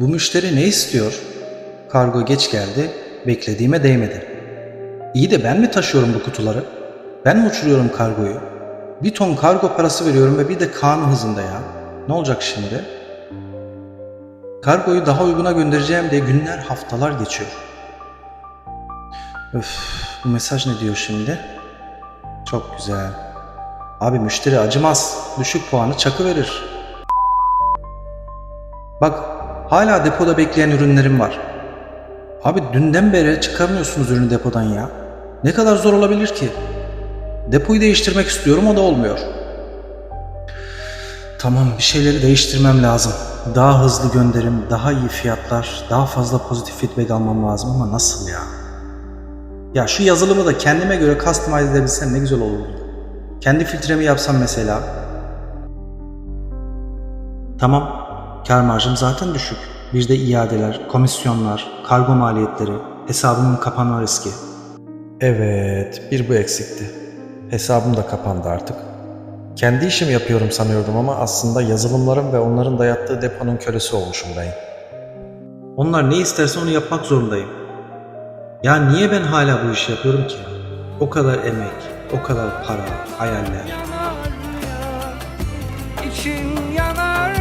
Bu müşteri ne istiyor? Kargo geç geldi, beklediğime değmedi. İyi de ben mi taşıyorum bu kutuları? Ben mi uçuruyorum kargoyu? Bir ton kargo parası veriyorum ve bir de Kaan hızında ya. Ne olacak şimdi? Kargoyu daha uyguna göndereceğim diye günler haftalar geçiyor. Öf, bu mesaj ne diyor şimdi? Çok güzel. Abi müşteri acımaz. Düşük puanı çakı verir. Bak hala depoda bekleyen ürünlerim var. Abi dünden beri çıkarmıyorsunuz ürünü depodan ya. Ne kadar zor olabilir ki? Depoyu değiştirmek istiyorum o da olmuyor. Tamam bir şeyleri değiştirmem lazım. Daha hızlı gönderim, daha iyi fiyatlar, daha fazla pozitif feedback almam lazım ama nasıl ya? Ya şu yazılımı da kendime göre customize edebilsem ne güzel olurdu. Kendi filtremi yapsam mesela. Tamam, kar marjım zaten düşük. Bir de iadeler, komisyonlar, kargo maliyetleri, hesabımın kapanma riski. Evet, bir bu eksikti. Hesabım da kapandı artık. Kendi işimi yapıyorum sanıyordum ama aslında yazılımlarım ve onların dayattığı deponun kölesi olmuşum ben. Onlar ne isterse onu yapmak zorundayım. Ya niye ben hala bu işi yapıyorum ki? O kadar emek, o kadar para, hayaller. İçim yanar yanar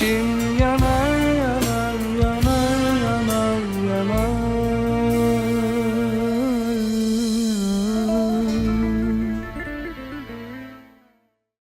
yanar